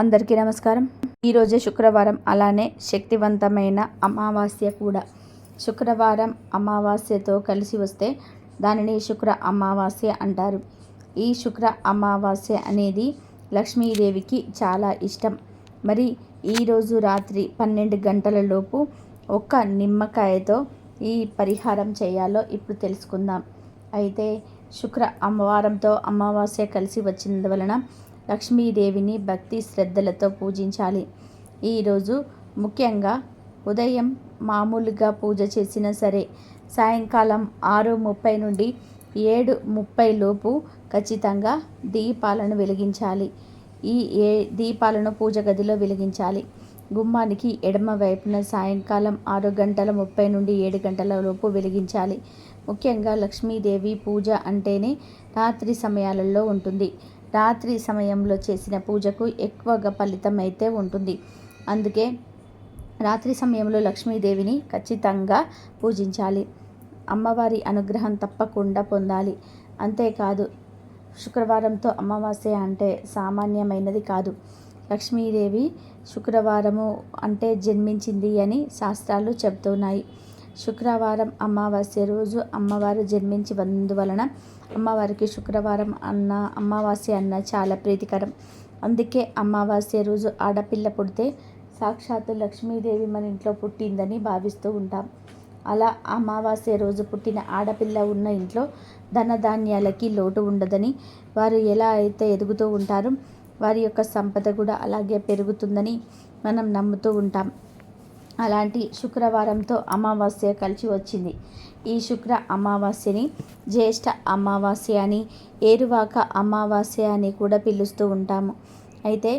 అందరికీ నమస్కారం. ఈరోజే శుక్రవారం అలానే శక్తివంతమైన అమావాస్య కూడా. శుక్రవారం అమావాస్యతో కలిసి వస్తే దానిని శుక్ర అమావాస్య అంటారు. ఈ శుక్ర అమావాస్య అనేది లక్ష్మీదేవికి చాలా ఇష్టం. మరి ఈరోజు రాత్రి పన్నెండు గంటల లోపు ఒక్క నిమ్మకాయతో ఈ పరిహారం చేయాలో ఇప్పుడు తెలుసుకుందాం. అయితే శుక్ర అమ్మవారంతో అమావాస్య కలిసి వచ్చినందువలన లక్ష్మీదేవిని భక్తి శ్రద్ధలతో పూజించాలి. ఈరోజు ముఖ్యంగా ఉదయం మామూలుగా పూజ చేసినా సరే సాయంకాలం ఆరు ముప్పై నుండి ఏడు ముప్పై లోపు ఖచ్చితంగా దీపాలను వెలిగించాలి. ఈ ఏ దీపాలను పూజ గదిలో వెలిగించాలి. గుమ్మానికి ఎడమ వైపున సాయంకాలం ఆరు గంటల ముప్పై నుండి ఏడు గంటల లోపు వెలిగించాలి. ముఖ్యంగా లక్ష్మీదేవి పూజ అంటేనే రాత్రి సమయాలలో ఉంటుంది. రాత్రి సమయంలో చేసిన పూజకు ఎక్కువగా ఫలితం అయితే ఉంటుంది. అందుకే రాత్రి సమయంలో లక్ష్మీదేవిని ఖచ్చితంగా పూజించాలి. అమ్మవారి అనుగ్రహం తప్పకుండా పొందాలి. అంతేకాదు శుక్రవారంతో అమావాస్య అంటే సామాన్యమైనది కాదు. లక్ష్మీదేవి శుక్రవారము అంటే జన్మించింది అని శాస్త్రాలు చెబుతున్నాయి. శుక్రవారం అమావాస్య రోజు అమ్మవారు జన్మించి వలన అమ్మవారికి శుక్రవారం అన్న అమావాస్య అన్న చాలా ప్రీతికరం. అందుకే అమావాస్య రోజు ఆడపిల్ల పుడితే సాక్షాత్తు లక్ష్మీదేవి మన ఇంట్లో పుట్టిందని భావిస్తూ ఉంటాం. అలా అమావాస్య రోజు పుట్టిన ఆడపిల్ల ఉన్న ఇంట్లో ధనధాన్యాలకి లోటు ఉండదని వారు ఎలా అయితే ఎదుగుతూ ఉంటారో వారి యొక్క సంపద కూడా అలాగే పెరుగుతుందని మనం నమ్ముతూ ఉంటాం. అలాంటి శుక్రవారంతో అమావాస్య కలిసి వచ్చింది. ఈ శుక్ర అమావాస్యని జ్యేష్ఠ అమావాస్య అని ఏరువాక అమావాస్య అని కూడా పిలుస్తూ ఉంటాము. అయితే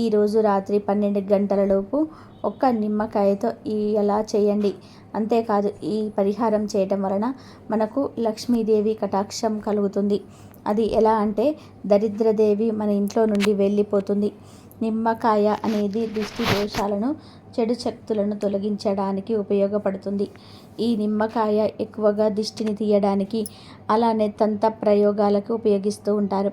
ఈరోజు రాత్రి పన్నెండు గంటలలోపు ఒక్క నిమ్మకాయతో ఈ ఎలా చేయండి. అంతేకాదు ఈ పరిహారం చేయటం వలన మనకు లక్ష్మీదేవి కటాక్షం కలుగుతుంది. అది ఎలా అంటే దరిద్రదేవి మన ఇంట్లో నుండి వెళ్ళిపోతుంది. నిమ్మకాయ అనేది దిష్టి దోషాలను చెడు శక్తులను తొలగించడానికి ఉపయోగపడుతుంది. ఈ నిమ్మకాయ ఎక్కువగా దిష్టిని తీయడానికి అలానే తంత ప్రయోగాలకు ఉపయోగిస్తూ ఉంటారు.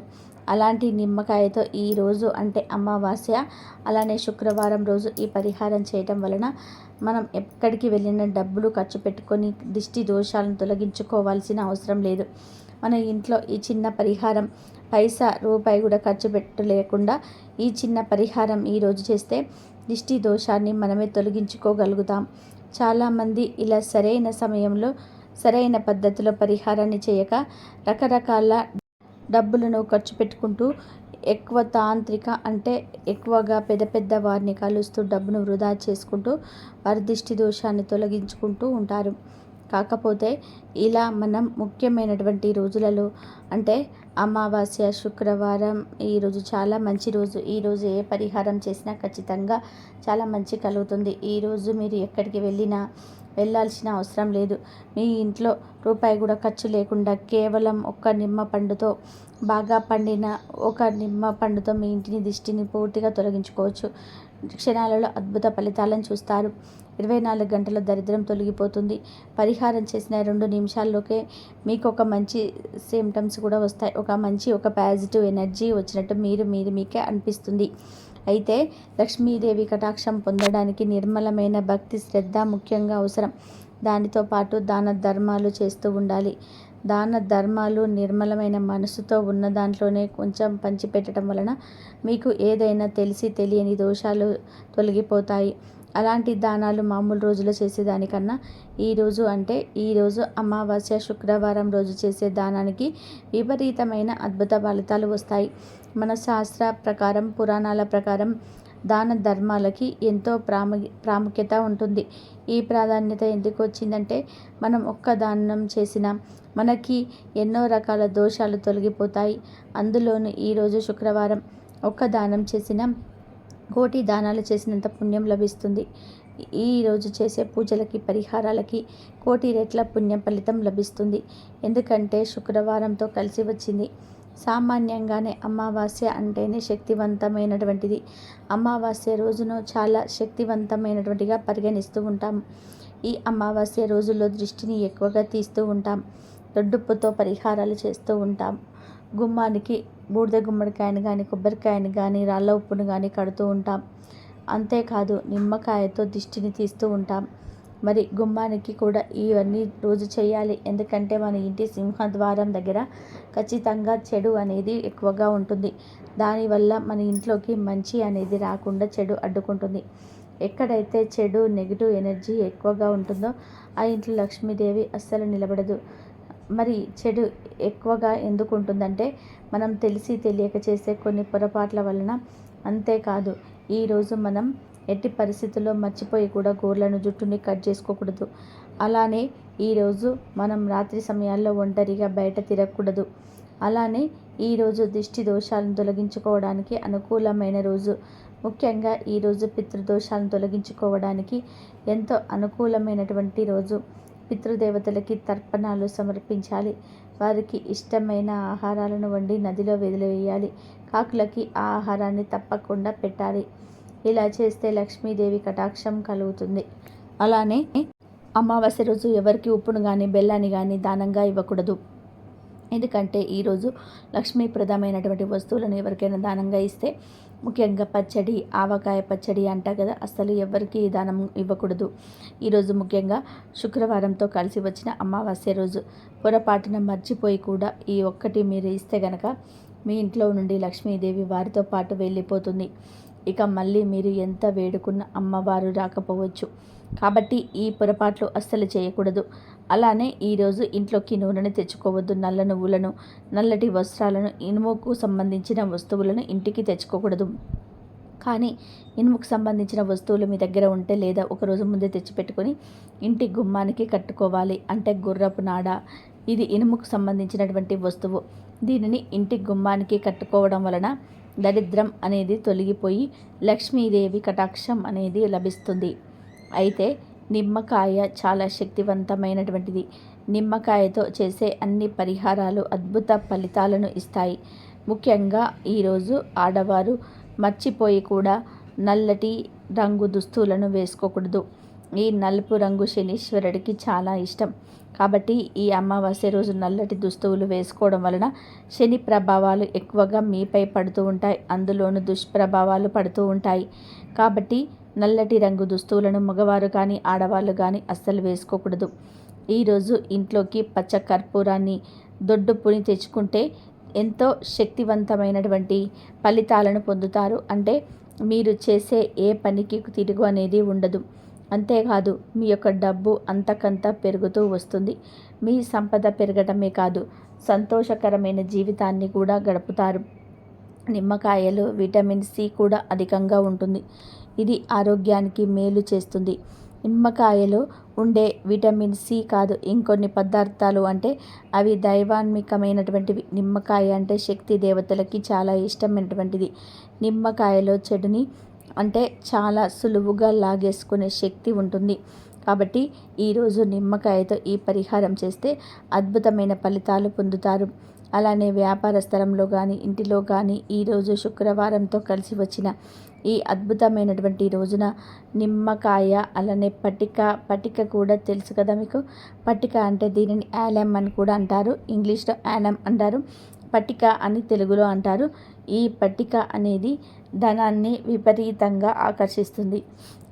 అలాంటి నిమ్మకాయతో ఈరోజు అంటే అమావాస్య అలానే శుక్రవారం రోజు ఈ పరిహారం చేయటం వలన మనం ఎక్కడికి వెళ్ళిన డబ్బులు ఖర్చు పెట్టుకొని దిష్టి దోషాలను తొలగించుకోవాల్సిన అవసరం లేదు. మన ఇంట్లో ఈ చిన్న పరిహారం పైసా రూపాయి కూడా ఖర్చు పెట్టలేకుండా ఈ చిన్న పరిహారం ఈరోజు చేస్తే దిష్టి దోషాన్ని మనమే తొలగించుకోగలుగుతాం. చాలామంది ఇలా సరైన సమయంలో సరైన పద్ధతిలో పరిహారాన్ని చేయక రకరకాల డబ్బులను ఖర్చు పెట్టుకుంటూ ఎక్కువ తాంత్రిక అంటే ఎక్కువగా పెద్ద పెద్ద వారిని కలుస్తూ డబ్బును వృధా చేసుకుంటూ వారి దిష్టి దోషాన్ని తొలగించుకుంటూ ఉంటారు. కాకపోతే ఇలా మనం ముఖ్యమైనటువంటి రోజులలో అంటే అమావాస్య శుక్రవారం ఈరోజు చాలా మంచి రోజు. ఈరోజు ఏ పరిహారం చేసినా ఖచ్చితంగా చాలా మంచి కలుగుతుంది. ఈరోజు మీరు ఎక్కడికి వెళ్ళినా వెళ్ళాల్సిన అవసరం లేదు. మీ ఇంట్లో రూపాయి కూడా ఖర్చు లేకుండా కేవలం ఒక్క నిమ్మ పండుతో బాగా పండిన ఒక నిమ్మ పండుతో మీ ఇంటిని దిష్టిని పూర్తిగా తొలగించుకోవచ్చు. క్షణాలలో అద్భుత ఫలితాలను చూస్తారు. ఇరవై నాలుగు గంటల దరిద్రం తొలగిపోతుంది. పరిహారం చేసిన రెండు నిమిషాల్లోకే మీకు ఒక మంచి సిమ్టమ్స్ కూడా వస్తాయి. ఒక మంచి ఒక పాజిటివ్ ఎనర్జీ వచ్చినట్టు మీరు మీరు మీకే అనిపిస్తుంది. అయితే లక్ష్మీదేవి కటాక్షం పొందడానికి నిర్మలమైన భక్తి శ్రద్ధ ముఖ్యంగా అవసరం. దానితో పాటు దాన ధర్మాలు చేస్తూ ఉండాలి. దాన ధర్మాలు నిర్మలమైన మనసుతో ఉన్న దాంట్లోనే కొంచెం పంచిపెట్టడం వలన మీకు ఏదైనా తెలిసి తెలియని దోషాలు తొలగిపోతాయి. అలాంటి దానాలు మామూలు రోజులో చేసేదానికన్నా ఈరోజు అంటే ఈరోజు అమావాస్య శుక్రవారం రోజు చేసే దానానికి విపరీతమైన అద్భుత ఫలితాలు వస్తాయి. మన శాస్త్ర ప్రకారం పురాణాల ప్రకారం దాన ధర్మాలకి ఎంతో ప్రాము ప్రాముఖ్యత ఉంటుంది. ఈ ప్రాధాన్యత ఎందుకు వచ్చిందంటే మనం ఒక్క దానం చేసిన మనకి ఎన్నో రకాల దోషాలు తొలగిపోతాయి. అందులోనూ ఈరోజు శుక్రవారం ఒక్క దానం చేసిన కోటి దానాలు చేసినంత పుణ్యం లభిస్తుంది. ఈరోజు చేసే పూజలకి పరిహారాలకి కోటి రెట్ల పుణ్య ఫలితం లభిస్తుంది. ఎందుకంటే శుక్రవారంతో కలిసి వచ్చింది. సామాన్యంగానే అమావాస్య అంటేనే శక్తివంతమైనటువంటిది. అమావాస్య రోజును చాలా శక్తివంతమైనటువంటిగా పరిగణిస్తూ ఉంటాం. ఈ అమావాస్య రోజుల్లో దృష్టిని ఎక్కువగా తీస్తూ ఉంటాం. దొడ్డుప్పుతో పరిహారాలు చేస్తూ ఉంటాం. గుమ్మానికి బూడిద గుమ్మడికాయని కానీ కొబ్బరికాయని కానీ రాళ్ళ ఉప్పును కానీ కడుతూ ఉంటాం. అంతేకాదు నిమ్మకాయతో దిష్టిని తీస్తూ ఉంటాం. మరి గుమ్మానికి కూడా ఇవన్నీ రోజు చేయాలి. ఎందుకంటే మన ఇంటి సింహద్వారం దగ్గర ఖచ్చితంగా చెడు అనేది ఎక్కువగా ఉంటుంది. దానివల్ల మన ఇంట్లోకి మంచి అనేది రాకుండా చెడు అడ్డుకుంటుంది. ఎక్కడైతే చెడు నెగిటివ్ ఎనర్జీ ఎక్కువగా ఉంటుందో ఆ ఇంట్లో లక్ష్మీదేవి అస్సలు నిలబడదు. మరి చెడు ఎక్కువగా ఎందుకు ఉంటుందంటే మనం తెలిసి తెలియక చేసే కొన్ని పొరపాట్ల వలన అంతేకాదు ఈరోజు మనం ఎట్టి పరిస్థితుల్లో మర్చిపోయి కూడా గోర్లను జుట్టుని కట్ చేసుకోకూడదు. అలానే ఈరోజు మనం రాత్రి సమయాల్లో ఒంటరిగా బయట తిరగకూడదు. అలానే ఈరోజు దిష్టి దోషాలను తొలగించుకోవడానికి అనుకూలమైన రోజు. ముఖ్యంగా ఈరోజు పితృదోషాలను తొలగించుకోవడానికి ఎంతో అనుకూలమైనటువంటి రోజు. పితృదేవతలకి తర్పణాలు సమర్పించాలి. వారికి ఇష్టమైన ఆహారాలను వండి నదిలో వదిలివేయాలి. కాకులకి ఆ ఆహారాన్ని తప్పకుండా పెట్టాలి. ఇలా చేస్తే లక్ష్మీదేవి కటాక్షం కలుగుతుంది. అలానే అమావాస్య రోజు ఎవరికి ఉప్పును కానీ బెల్లాన్ని కానీ దానంగా ఇవ్వకూడదు. ఎందుకంటే ఈరోజు లక్ష్మీప్రదమైనటువంటి వస్తువులను ఎవరికైనా దానంగా ఇస్తే ముఖ్యంగా పచ్చడి ఆవకాయ పచ్చడి అంట కదా అస్సలు ఎవరికి దానం ఇవ్వకూడదు. ఈరోజు ముఖ్యంగా శుక్రవారంతో కలిసి వచ్చిన అమావాస్య రోజు. పొరపాటున మర్చిపోయి కూడా ఈ ఒక్కటి మీరు ఇస్తే గనక మీ ఇంట్లో నుండి లక్ష్మీదేవి వారితో పాటు వెళ్ళిపోతుంది. ఇక మళ్ళీ మీరు ఎంత వేడుకున్న అమ్మవారు రాకపోవచ్చు. కాబట్టి ఈ పొరపాట్లు అస్సలు చేయకూడదు. అలానే ఈరోజు ఇంట్లోకి నూనెను తెచ్చుకోవద్దు. నల్ల నువ్వులను నల్లటి వస్త్రాలను ఇనుముకు సంబంధించిన వస్తువులను ఇంటికి తెచ్చుకోకూడదు. కానీ ఇనుముకు సంబంధించిన వస్తువులు మీ దగ్గర ఉంటే లేదా ఒకరోజు ముందే తెచ్చిపెట్టుకొని ఇంటి గుమ్మానికి కట్టుకోవాలి. అంటే గుర్రపు నాడ. ఇది ఇనుముకు సంబంధించినటువంటి వస్తువు. దీనిని ఇంటి గుమ్మానికి కట్టుకోవడం వలన దరిద్రం అనేది తొలగిపోయి లక్ష్మీదేవి కటాక్షం అనేది లభిస్తుంది. అయితే నిమ్మకాయ చాలా శక్తివంతమైనటువంటిది. నిమ్మకాయతో చేసే అన్ని పరిహారాలు అద్భుత ఫలితాలను ఇస్తాయి. ముఖ్యంగా ఈరోజు ఆడవారు మర్చిపోయి కూడా నల్లటి రంగు దుస్తులను వేసుకోకూడదు. ఈ నలుపు రంగు శనీశ్వరుడికి చాలా ఇష్టం. కాబట్టి ఈ అమావాస్య రోజు నల్లటి దుస్తువులు వేసుకోవడం వలన శని ప్రభావాలు ఎక్కువగా మీపై పడుతూ ఉంటాయి. అందులోనూ దుష్ప్రభావాలు పడుతూ ఉంటాయి. కాబట్టి నల్లటి రంగు దుస్తువులను మగవారు కానీ ఆడవాళ్ళు కానీ అస్సలు వేసుకోకూడదు. ఈరోజు ఇంట్లోకి పచ్చ కర్పూరాన్ని దొడ్డుప్పుని తెచ్చుకుంటే ఎంతో శక్తివంతమైనటువంటి ఫలితాలను పొందుతారు. అంటే మీరు చేసే ఏ పనికి తిరుగు అనేది ఉండదు. అంతేకాదు మీ యొక్క డబ్బు అంతకంత పెరుగుతూ వస్తుంది. మీ సంపద పెరగడమే కాదు సంతోషకరమైన జీవితాన్ని కూడా గడుపుతారు. నిమ్మకాయలు విటమిన్ సి కూడా అధికంగా ఉంటుంది. ఇది ఆరోగ్యానికి మేలు చేస్తుంది. నిమ్మకాయలో ఉండే విటమిన్ సి కాదు ఇంకొన్ని పదార్థాలు అంటే అవి దైవాన్మికమైనటువంటివి. నిమ్మకాయ అంటే శక్తి దేవతలకి చాలా ఇష్టమైనటువంటిది. నిమ్మకాయలో చెడుని అంటే చాలా సులువుగా లాగేసుకునే శక్తి ఉంటుంది. కాబట్టి ఈరోజు నిమ్మకాయతో ఈ పరిహారం చేస్తే అద్భుతమైన ఫలితాలు పొందుతారు. అలానే వ్యాపార స్థలంలో కానీ ఇంటిలో కానీ ఈరోజు శుక్రవారంతో కలిసి వచ్చిన ఈ అద్భుతమైనటువంటి రోజున నిమ్మకాయ అలానే పటిక పటిక కూడా తెలుసు కదా మీకు? పటిక అంటే దీనిని యాలెమ్ అని కూడా అంటారు. ఇంగ్లీష్లో యాలెమ్ అంటారు. పట్టిక అని తెలుగులో అంటారు. ఈ పట్టిక అనేది ధనాన్ని విపరీతంగా ఆకర్షిస్తుంది.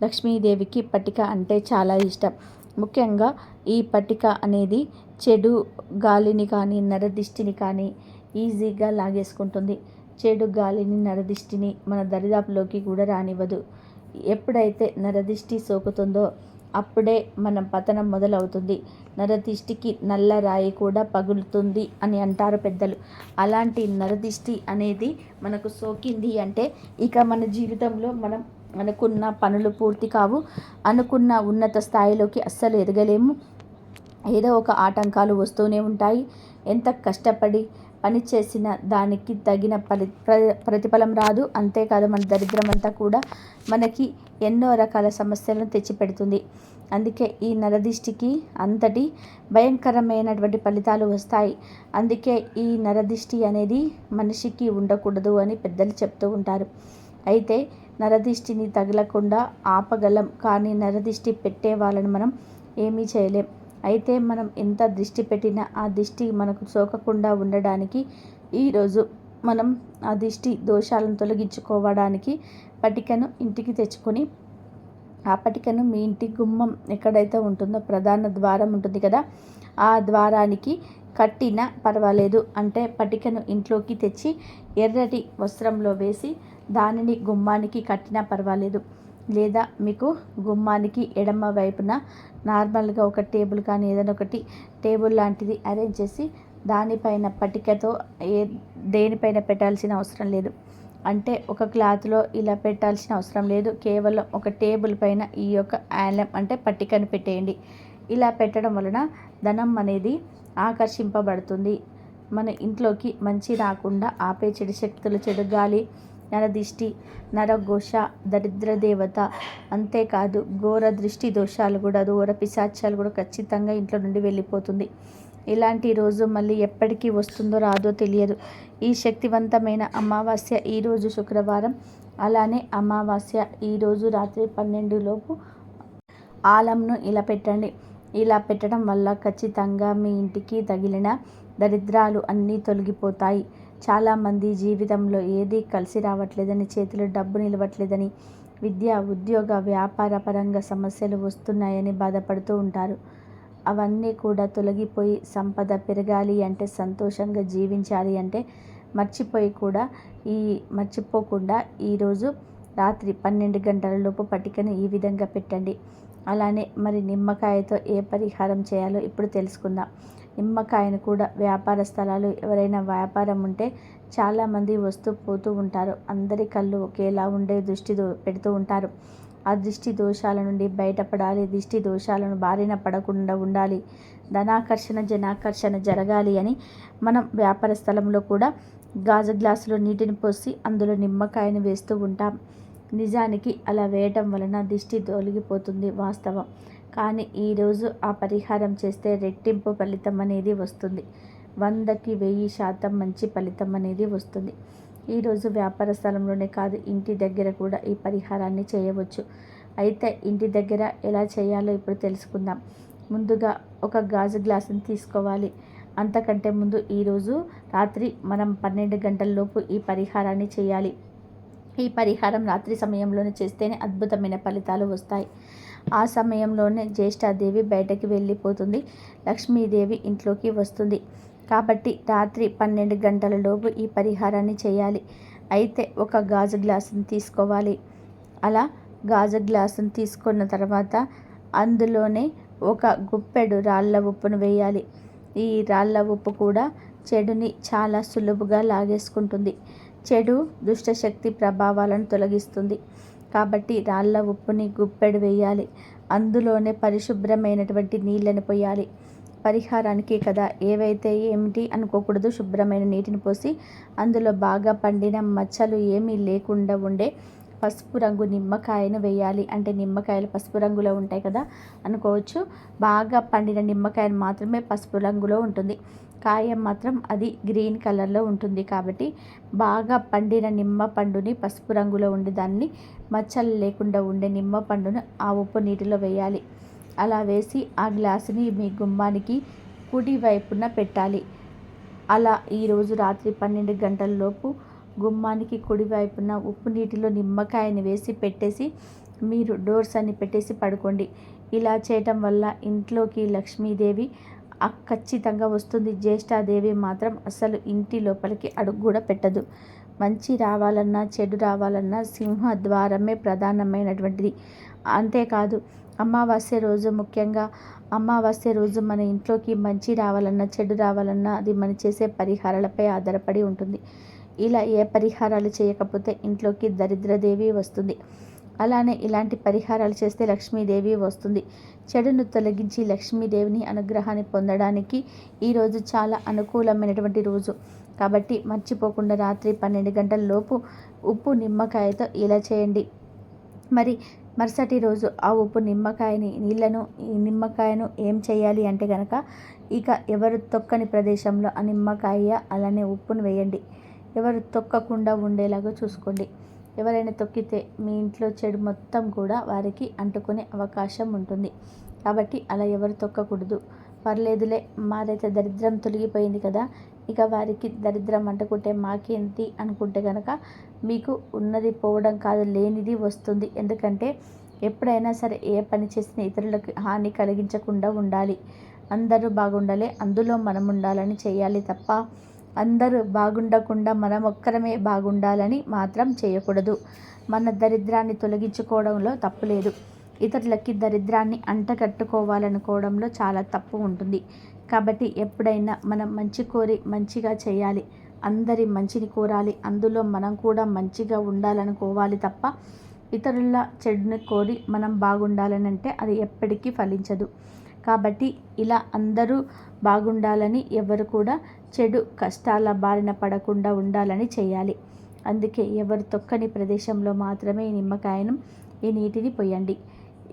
లక్ష్మీదేవికి పట్టిక అంటే చాలా ఇష్టం. ముఖ్యంగా ఈ పట్టిక అనేది చెడు గాలిని కానీ నరదిష్టిని కానీ ఈజీగా లాగేసుకుంటుంది. చెడు గాలిని నరదిష్టిని మన దరిదాపులోకి కూడా రానివ్వదు. ఎప్పుడైతే నరదిష్టి సోకుతుందో అప్పుడే మనం పతనం మొదలవుతుంది. నరదిష్టికి నల్ల రాయి కూడా పగులుతుంది అని అంటారు పెద్దలు. అలాంటి నరదిష్టి అనేది మనకు సోకింది అంటే ఇక మన జీవితంలో మనం అనుకున్న పనులు పూర్తి కావు. అనుకున్న ఉన్నత స్థాయిలోకి అస్సలు ఎదగలేము. ఏదో ఒక ఆటంకాలు వస్తూనే ఉంటాయి. ఎంత కష్టపడి పని చేసిన దానికి తగిన ఫలి ప్రతిఫలం రాదు. అంతేకాదు మన దరిద్రం అంతా కూడా మనకి ఎన్నో రకాల సమస్యలను తెచ్చిపెడుతుంది. అందుకే ఈ నరదిష్టికి అంతటి భయంకరమైనటువంటి ఫలితాలు వస్తాయి. అందుకే ఈ నరదిష్టి అనేది మనిషికి ఉండకూడదు అని పెద్దలు చెప్తూ ఉంటారు. అయితే నరదిష్టిని తగలకుండా ఆపగలం. కానీ నరదిష్టి పెట్టే వాళ్ళని మనం ఏమీ చేయలేం. అయితే మనం ఎంత దృష్టి పెట్టినా ఆ దృష్టి మనకు సోకకుండా ఉండడానికి ఈరోజు మనం ఆ దిష్టి దోషాలను తొలగించుకోవడానికి పటికను ఇంటికి తెచ్చుకొని ఆ పటికను మీ ఇంటి గుమ్మం ఎక్కడైతే ఉంటుందో ప్రధాన ద్వారం ఉంటుంది కదా ఆ ద్వారానికి కట్టినా పర్వాలేదు. అంటే పటికను ఇంట్లోకి తెచ్చి ఎర్రటి వస్త్రంలో వేసి దానిని గుమ్మానికి కట్టినా పర్వాలేదు. లేదా మీకు గుమ్మానికి ఎడమ వైపున నార్మల్గా ఒక టేబుల్ కానీ ఏదైనా ఒకటి టేబుల్ లాంటిది అరేంజ్ చేసి దానిపైన పటికతో ఏ దేనిపైన పెట్టాల్సిన అవసరం లేదు. అంటే ఒక క్లాత్లో ఇలా పెట్టాల్సిన అవసరం లేదు. కేవలం ఒక టేబుల్ పైన ఈ యొక్క యాలం అంటే పట్టికను పెట్టేయండి. ఇలా పెట్టడం వలన ధనం అనేది ఆకర్షింపబడుతుంది. మన ఇంట్లోకి మంచి రాకుండా ఆపే చెడు శక్తులు చెడు గాలి నరదిష్టి నరఘోష దరిద్ర దేవత అంతేకాదు ఘోర దృష్టి దోషాలు కూడా ఘోర పిశాచాలు కూడా ఖచ్చితంగా ఇంట్లో నుండి వెళ్ళిపోతుంది. ఇలాంటి రోజు మళ్ళీ ఎప్పటికీ వస్తుందో రాదో తెలియదు. ఈ శక్తివంతమైన అమావాస్య ఈరోజు శుక్రవారం. అలానే అమావాస్య ఈరోజు రాత్రి పన్నెండులోపు ఆలంను ఇలా పెట్టండి. ఇలా పెట్టడం వల్ల ఖచ్చితంగా మీ ఇంటికి తగిలిన దరిద్రాలు అన్నీ తొలగిపోతాయి. చాలామంది జీవితంలో ఏది కలిసి రావట్లేదని చేతిలో డబ్బు నిలవట్లేదని విద్య ఉద్యోగ వ్యాపార పరంగా సమస్యలు వస్తున్నాయని బాధపడుతూ ఉంటారు. అవన్నీ కూడా తొలగిపోయి సంపద పెరగాలి అంటే సంతోషంగా జీవించాలి అంటే మర్చిపోయి కూడా ఈ మర్చిపోకుండా ఈరోజు రాత్రి పన్నెండు గంటల లోపు పట్టికను ఈ విధంగా పెట్టండి. అలానే మరి నిమ్మకాయతో ఏ పరిహారం చేయాలో ఇప్పుడు తెలుసుకుందాం. నిమ్మకాయను కూడా వ్యాపార స్థలాలు ఎవరైనా వ్యాపారం ఉంటే చాలామంది వస్తూ పోతూ ఉంటారు. అందరి కళ్ళు ఒకేలా ఉండే దృష్టి పెడుతూ ఉంటారు. ఆ దిష్టి దోషాల నుండి బయటపడాలి. దిష్టి దోషాలను బారిన పడకుండా ఉండాలి. ధనాకర్షణ జనాకర్షణ జరగాలి అని మనం వ్యాపార స్థలంలో కూడా గాజు గ్లాసులో నీటిని పోసి అందులో నిమ్మకాయను వేస్తూ ఉంటాం. నిజానికి అలా వేయటం వలన దిష్టి తొలగిపోతుంది వాస్తవం. కానీ ఈరోజు ఆ పరిహారం చేస్తే రెట్టింపు ఫలితం అనేది వస్తుంది. వందకి వెయ్యి శాతం మంచి ఫలితం అనేది వస్తుంది. ఈరోజు వ్యాపార స్థలంలోనే కాదు ఇంటి దగ్గర కూడా ఈ పరిహారాన్ని చేయవచ్చు. అయితే ఇంటి దగ్గర ఎలా చేయాలో ఇప్పుడు తెలుసుకుందాం. ముందుగా ఒక గాజు గ్లాసుని తీసుకోవాలి. అంతకంటే ముందు ఈరోజు రాత్రి మనం పన్నెండు గంటలలోపు ఈ పరిహారాన్ని చేయాలి. ఈ పరిహారం రాత్రి సమయంలోనే చేస్తేనే అద్భుతమైన ఫలితాలు వస్తాయి. ఆ సమయంలోనే జ్యేష్ఠాదేవి బయటకి వెళ్ళిపోతుంది. లక్ష్మీదేవి ఇంట్లోకి వస్తుంది. కాబట్టి రాత్రి పన్నెండు గంటల లోపు ఈ పరిహారాన్ని చేయాలి. అయితే ఒక గాజు గ్లాసుని తీసుకోవాలి. అలా గాజు గ్లాసుని తీసుకున్న తర్వాత అందులోనే ఒక గుప్పెడు రాళ్ళ ఉప్పును వేయాలి. ఈ రాళ్ళ ఉప్పు కూడా చెడుని చాలా సులువుగా లాగేసుకుంటుంది. చెడు దుష్టశక్తి ప్రభావాలను తొలగిస్తుంది. కాబట్టి రాళ్ళ ఉప్పుని గుప్పెడు వేయాలి. అందులోనే పరిశుభ్రమైనటువంటి నీళ్ళని పోయాలి. పరిహారానికి కదా. ఏవైతే ఏమిటి అనుకోకూడదు శుభ్రమైన నీటిని పోసి అందులో బాగా పండిన మచ్చలు ఏమీ లేకుండా ఉండే పసుపు రంగు నిమ్మకాయను వేయాలి. అంటే నిమ్మకాయలు పసుపు రంగులో ఉంటాయి కదా అనుకోవచ్చు. బాగా పండిన నిమ్మకాయను మాత్రమే పసుపు రంగులో ఉంటుంది. కాయం మాత్రం అది గ్రీన్ కలర్లో ఉంటుంది కాబట్టి బాగా పండిన నిమ్మ పండుని పసుపు రంగులో ఉండే దాన్ని మచ్చలు లేకుండా ఉండే నిమ్మ పండును ఆ ఉప్పు నీటిలో వేయాలి. అలా వేసి ఆ గ్లాసుని మీ గుమ్మానికి కుడి వైపున పెట్టాలి. అలా ఈరోజు రాత్రి పన్నెండు గంటల లోపు గుమ్మానికి కుడివైపున ఉప్పు నీటిలో నిమ్మకాయని వేసి పెట్టేసి మీరు డోర్స్ అన్ని పెట్టేసి పడుకోండి. ఇలా చేయటం వల్ల ఇంట్లోకి లక్ష్మీదేవి ఖచ్చితంగా వస్తుంది. జ్యేష్ఠాదేవి మాత్రం అసలు ఇంటి లోపలికి అడుగు కూడా పెట్టదు. మంచి రావాలన్నా చెడు రావాలన్నా సింహద్వారమే ప్రధానమైనటువంటిది. అంతేకాదు అమావాస్య రోజు ముఖ్యంగా అమావాస్య రోజు మన ఇంట్లోకి మంచి రావాలన్నా చెడు రావాలన్నా అది మనం చేసే పరిహారాలపై ఆధారపడి ఉంటుంది. ఇలా ఏ పరిహారాలు చేయకపోతే ఇంట్లోకి దరిద్రదేవి వస్తుంది. అలానే ఇలాంటి పరిహారాలు చేస్తే లక్ష్మీదేవి వస్తుంది. చెడును తొలగించి లక్ష్మీదేవిని అనుగ్రహాన్ని పొందడానికి ఈరోజు చాలా అనుకూలమైనటువంటి రోజు. కాబట్టి మర్చిపోకుండా రాత్రి పన్నెండు గంటల లోపు ఉప్పు నిమ్మకాయతో ఇలా చేయండి. మరి మరుసటి రోజు ఆ ఉప్పు నిమ్మకాయని నీళ్ళను నిమ్మకాయను ఏం చేయాలి అంటే కనుక ఇక ఎవరు తొక్కని ప్రదేశంలో ఆ నిమ్మకాయ అలానే ఉప్పును వేయండి. ఎవరు తొక్కకుండా ఉండేలాగా చూసుకోండి. ఎవరైనా తొక్కితే మీ ఇంట్లో చెడు మొత్తం కూడా వారికి అంటుకునే అవకాశం ఉంటుంది. కాబట్టి అలా ఎవరు తొక్కకూడదు. పర్లేదులే మాదైతే దరిద్రం తొలగిపోయింది కదా ఇక వారికి దరిద్రం అంటుకుంటే మాకేంటి అనుకుంటే కనుక మీకు ఉన్నది పోవడం కాదు లేనిది వస్తుంది. ఎందుకంటే ఎప్పుడైనా సరే ఏ పని చేసినా ఇతరులకు హాని కలిగించకుండా ఉండాలి. అందరూ బాగుండాలి అందులో మనం ఉండాలని చేయాలి తప్ప అందరూ బాగుండకుండా మనం ఒక్కరమే బాగుండాలని మాత్రం చేయకూడదు. మన దరిద్రాన్ని తొలగించుకోవడంలో తప్పు లేదు. ఇతరులకి దరిద్రాన్ని అంటగట్టుకోవాలనుకోవడంలో చాలా తప్పు ఉంటుంది. కాబట్టి ఎప్పుడైనా మనం మంచి కోరి మంచిగా చేయాలి. అందరి మంచిని కోరాలి. అందులో మనం కూడా మంచిగా ఉండాలనుకోవాలి తప్ప ఇతరుల చెడుని కోరి మనం బాగుండాలని అంటే అది ఎప్పటికీ ఫలించదు. కాబట్టి ఇలా అందరూ బాగుండాలని ఎవరు కూడా చెడు కష్టాల బారిన పడకుండా ఉండాలని చేయాలి. అందుకే ఎవరు తొక్కని ప్రదేశంలో మాత్రమే ఈ నిమ్మకాయను ఈ నీటిని పోయండి.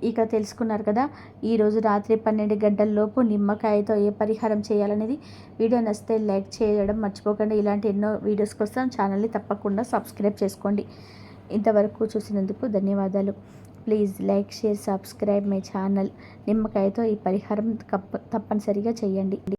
ఇక తెలుసుకున్నారు కదా ఈరోజు రాత్రి పన్నెండు గంటల లోపు నిమ్మకాయతో ఏ పరిహారం చేయాలనేది వీడియో నచ్చితే లైక్ చేయడం మర్చిపోకండి. ఇలాంటి ఎన్నో వీడియోస్ కోసం ఛానల్ని తప్పకుండా సబ్స్క్రైబ్ చేసుకోండి. ఇంతవరకు చూసినందుకు ధన్యవాదాలు. Please like share subscribe my channel నిమ్మకాయతో ఈ పరిహారం తప్ప తప్పనిసరిగా చేయండి.